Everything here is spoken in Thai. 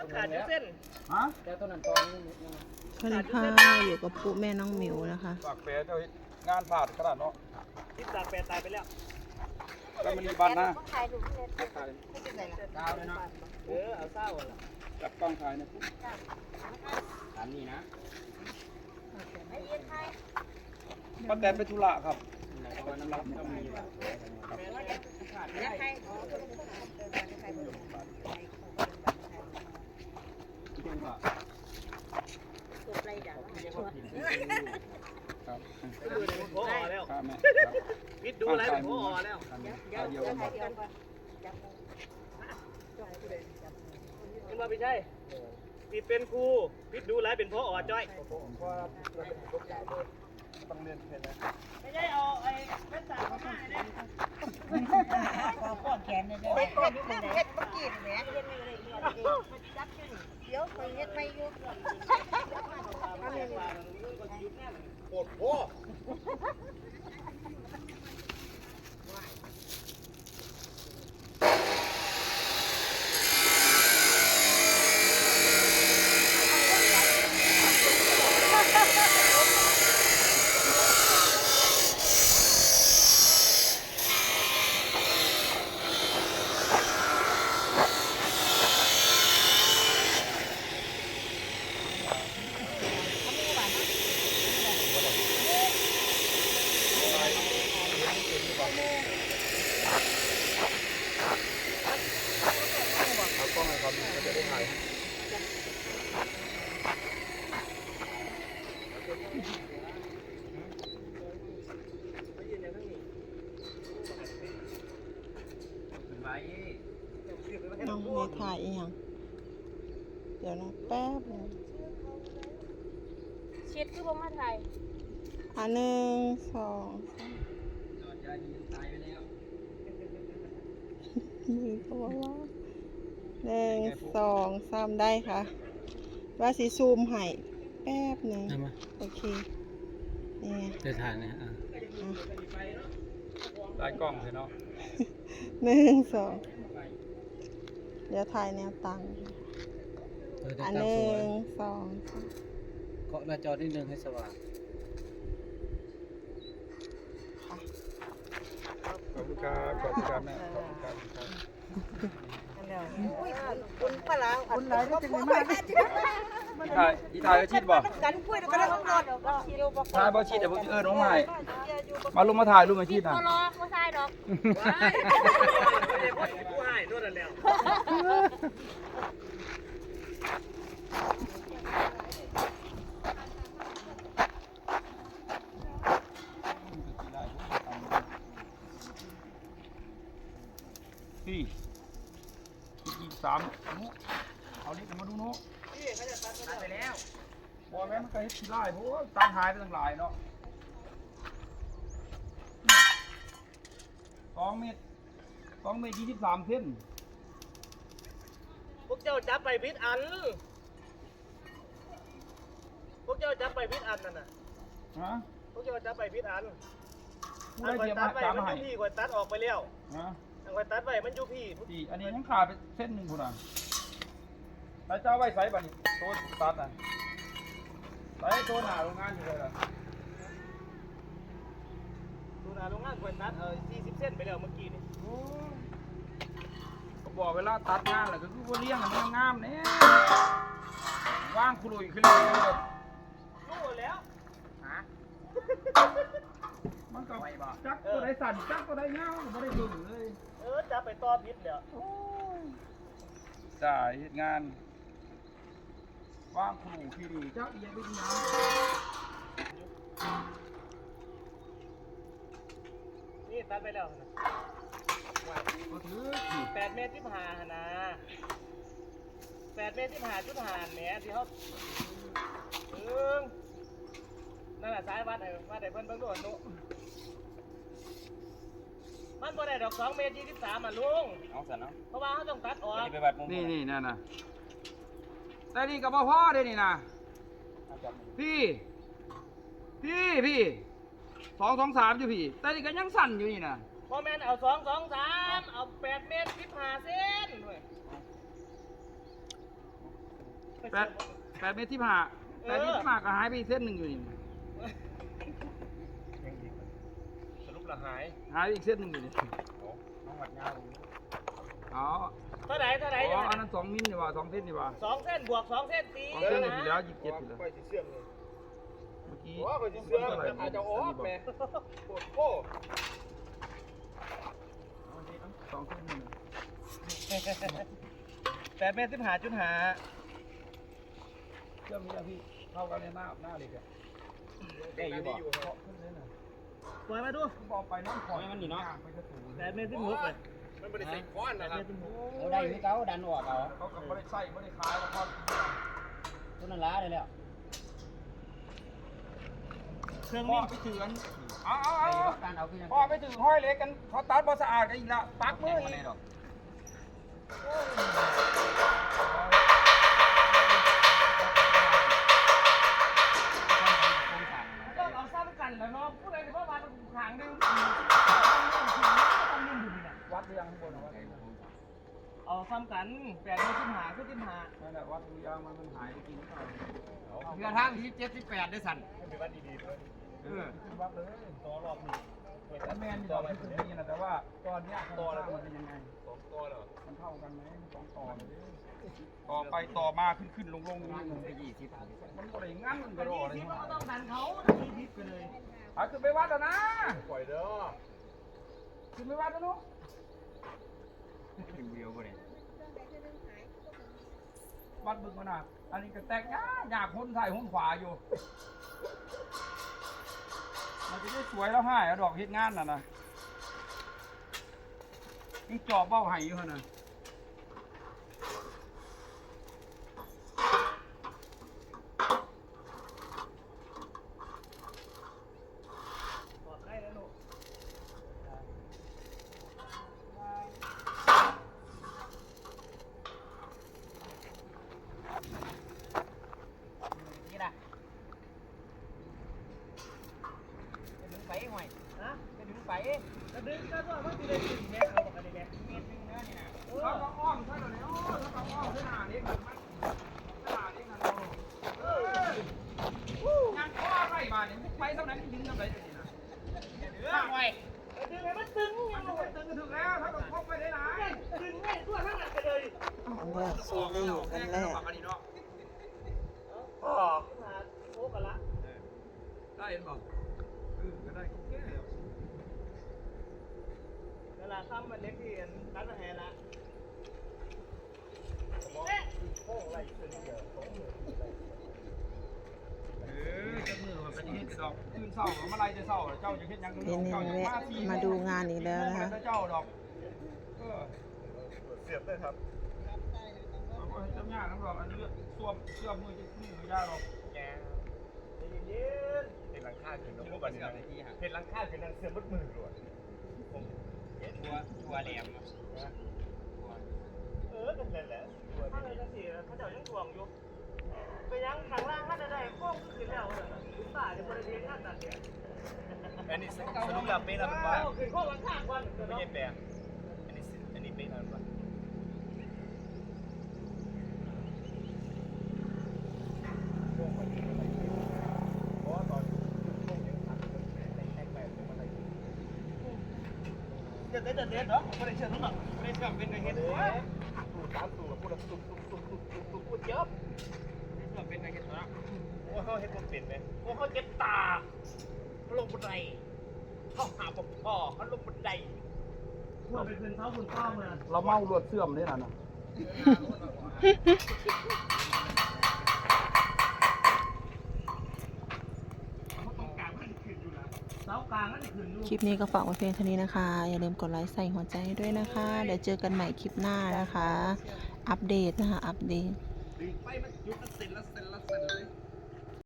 มันขาดอยู่เส้นฮะแต่ต้นนั้นตอนนี้ยังสวัสดีค่ะอยู่กับปุ๊แม่น้องหมิวนะคะฝากแปรเจ้าเฮ็ดงานผ่าดขนาดเนาะทิศจากแปดตายไปแล้วแล้วมันมีบันนะถ่ายรูปเลยถ่ายดาวเลยเนาะเออเอาเศร้าอะล่ะจับกล้องถ่ายนะถามนี่นะไอ้เย็นไทยป้าแตนไปธุระครับเพราะว่าน้ำรับต้องมีแบบแล้วไทย สุดไรด่าชัวครับดูเลยเป็นพ่อแล้วครับแม่ครับพิษดูอะไรเป็นพ่อแล้วเดี๋ยวเดี๋ยวถ่ายเดียวก่อนจับมือคุณว่าไม่ใช่พิษเป็นครูพิษดูไรเป็นพ่อจ้อยต้องเรียนเพลนะไม่ใช่เอาไอ้เม็ดสามมาให้เนี่ยเฮ็ดเฮ็ดเฮ็ดเฮ็ดเมื่อกี้แหมเฮ็ด ไม่อยู่ทำยังไง เอากล้องให้เขาดูเขาจะได้ถ่าย ขึ้นไว้ น้องในถ่ายอีกอย่างเดี๋ยวนะแป๊บนึงเช็ดคือบ่มาถ่ายอะหนึ่งสองสามจอดยายิงตายไปแล้วมือเขาบอกว่าหนึ่งสองสามได้ค่ะ ว่าสีซูมให้แป๊บหนึ่งใช่ไหมโอเคนี่ไงจะถ่ายนะอะได้กล้องเลยเนาะหนึ่งสองเดี๋ยวถ่ายแนวตั้ง เออจะอันตั้หงสนึ่วยงสองสามเคาะหน้าจอนิดนึงให้สว่างขอบคุณครับขอบคุณครับแม่ขอบคุณครับคุณปลาคุณไหนก็เป็นมากอีถ่ายอีถ่ายก็ชิดบ่กันคุยแล้วก็ได้รถอยู่บ่ถ่ายบ่ชิดเดี๋ยวผมเอิ้นน้องใหม่มาลงมาถ่ายรูปมาชิดน่ะบ่รอบ่ใช่ดอกว้ายไม่ได้พ่อผู้ให้นวดแล้ว พี่อีกสามนุเอาลิฟต์มาดูนุ พี่เขาจะตัดไปแล้ว บ อแม่มันเคยขี้ไล่เพราะว่าตันหายไปตั้งหลายเนาะสองเมตรสองเมตรยี่สิบสามเซนพวกเจ้าจับไปพิษอัน พวกเจ้าจับไปพิษอันนั่นน่ะ ฮะพวกเจ้าจับไปพิษอันผู้อันได้คอยเทียมตัมาดไปตามมันมาอให้ยู่พี่คอยตัดออกไปแล้วฮะอันคอยตัดไปมันอยู่พี่ดีอันนี้ยังขาดไปเส้นหนึ่งคนอะแต่เจ้าไว้ใส่บัดนี้โต๊ะตัดอะ ใส่โต๊ะหน้าโรงงานอยู่เลยล่ะดูนะโรงงานคอยตัดเออ40เส้นไปแล้วเมื่อกี้นี่โอ้ยก็บอกเวลาตัดงานแหละก็คือว่าเลี้ยงให้มันงามๆเนี่ยว่างคุรุยขึ้นเลยแบบรู้แล้วฮะมันก็จักตัวได้สั่นจักตัวได้เงาก็ไม่ได้ดึงเลย เออจับไปต่อพิษแล้วจ่ายเฮ็ดงาน ว่างครูขี้ดีจักเอียงไปดีนะนี่ตัดไปแล้วนะก็ถือแปดเมตรที่ผ่าหนะแปดเมตรที่ผ่าจุดหานแหมที่เขาเอิงนั่นแหละสายวัดไอ้วัดไอ้เพิ่นเบิ่งโดนนุมันบ่ได้ดอกสองเมตรยี่สิบสามอะลุงเอาสันเนาะเพราะว่าเขาต้องตัดออกนี่ไปบัดมุมนี่นี่นั่นนะ แต่นี่กับพ่อเด้นี่นะพี่ พี่พี่สองสองสามอยู่พี่ แต่นี่ก็ยังสั่นอยู่นี่นะพ่อแม่นเอาสองสองสามเอาแปดเมตรสิบห้าเส้นเว้ยแปดแปดเมตรที่ผ่าแปดเมตรที่ผ่าก็หายไปอีกเส้นหนึ่งอยู่นี่ยังอีกสรุปละหายหายไปอีกเส้นหนึ่งอยู่นี่น้องวัดยาวอ๋อ เท่าไหร่เท่าไหร่อ๋ออันนั้นสองมิลนี่ว่าสองเส้นนี่ว่าสองเส้นบวกสองเส้นตีสองเส้นนี่ไปแล้วยี่สิบเจ็ดไปแล้วไปสิเสื่อมเลยเมื่อกี้โอ้ไปสิเสื่อมจะอาจจะออกแม่โคตรโคสองเส้นนี่นะแปดเมตรสิบหาจุดหาเชื่อมนี่อะพี่เข้ากันในหน้าหน้าเหล็กอะได้อยู่บ่เกาะขึ้นเลยนะปล่อยมาดูบอกไปน้องปล่อยมันนี่เนาะไปกระถูแปดเมตรสิบหกเลย มันไม่ได้ใส่ค้อนนะครับโอ้ได้อยู่เก่าดันออกเอาเขาก็ไม่ได้ใส่ไม่ได้ขายแล้วพอต้นนั้นล้าได้แล้วเครื่องพ่อนี้ไปถือกันเอาเอาไอ้เอาการเอาคือยังพ่อไปถือห้อยเล็กกันเขาตัดบอสะอาดกันอีกแล้วปักมืออีก มันมันหายไปจริงหรือเปล่าเรือทางที่เจ็ดสิบแปดได้สั่นเป็นวัดดีๆด้วยเออวัดเลยต่อรอบหนี้แล้วแมนอยู่เราไม่ถึงนี่นะแต่ว่าตอนนี้ต่อแล้วมันเป็นยังไงสองตัวเหรอมันเท่ากันไหมสองต่อเลยต่อไปต่อมาขึ้นขึ้นลงลงมันไปยี่สิบมันก็ได้งั้นมันก็รอยี่เลยสิบก็ต้องดันเขายี่สิบไปเลยอะขึ้นไปวัดแล้วนะปล่อยเด้อขึ้นไปวัดแล้วเนาะกินเดียวบ่ได้วัดบึงมาน่ะ อันนี้ก็แตกยากยากคนใส่คนขวาอยู่ มันจะได้สวยแล้วให้อะดอกเฮ็ดงานน่ะนะนี่จอบเบ้าไห้อยู่หั่นน่ะ ปลอดได้แล้วลูก นี่ล่ะจะดึงไปห่วย ฮะ จะดึงไป กระดึงก็ว่ามันจะได้ถึงแม่เอาบอกกันได้แม่ เม็ดนึงเนื้อนี่นะ เอ เรา อ ต้องอ้อมใช่เหรอเนี่ยโอ้เราต้องอ้อมใช่หน้านี้กันมันหน้านี้กันเราเอ้ยยังข้ออะไรบาดเนี่ยไปเท่านั้นดึงทำไรจะดีนะ เนื้อห่วย กระดึงให้มันตึงยังไง ตึงถึงแล้วถ้าต้องพกไปได้หลาย ดึงให้ตัวทั้งหลังไปเลย อันแรกซีรีส์อันแรก อันนี้เนาะ อ๋อขึ้นมาโอ้กันละ ได้เห็นบอกเออก็ได้โอเคเวลาซ้ำมันเล็กที่รัดมาแหละเออจะมือมันเป็นเฮ็ดดอกตื่นเศร้าเมื่อไรจะเศร้าเจ้าจะเฮ็ดยังเดี๋ยวนี้แวะมาดูงานอีกแล้วนะคะเจ้าดอกเออเสียบเลยครับมันก็เจ้าหน้าทั้งดอกอันนี้ส่วมเชื่อมมือจะมือยาดอกแกเย็นๆเป็นหลังคาขึ้นแล้วพวกบันนี้เห็นหลังคาขึ้นนั่นเสื่อมมืดมือหลวดผมชัวชัวแหลมเออกันแหละถ้าเลยจะสีเขาเจ้ายังถ่วงอยู่ไปยังข้างล่างข้าจะได้พวกขึ้นแล้วคุณตาจะบริเวณข้าตัดเนี่ยอันนี้สรุปแล้วเป็นอะไรบ้างขึ้นโค้งหลังข้างก่อนไม่ใช่แปลงอันนี้อันนี้เป็นอะไรบ้าง เพราะว่าตอนโค้งยังขัดในแท็กแปดเป็นอะไร เด็ดเด็ดเด็ดเนาะไม่ได้เชื่อทั้งหมดไม่ได้เชื่อเป็นไงเห็นตัวตูตามตูพูดตูตูตูตูตูตูพูดเยอะเพื่อเป็นอะไรกันนะว่าเขาเห็นผมเป็นไหมว่าเขาเจ็บตาลงบันไดเขาหาผมพ่อเขาลงบันไดว่าเป็นเพื่อนเขาคุณพ่อเมื่อเราเมาลวดเสื่อมนี่น่ะนะ เสากลางนั่นขึ้นอยู่ คลิปนี้ก็ฝากไว้เพียงเท่านี้นะคะ อย่าลืมกดไลค์ใส่หัวใจให้ด้วยนะคะ เดี๋ยวเจอกันใหม่คลิปหน้านะคะ อัปเดตนะคะ อัปเดต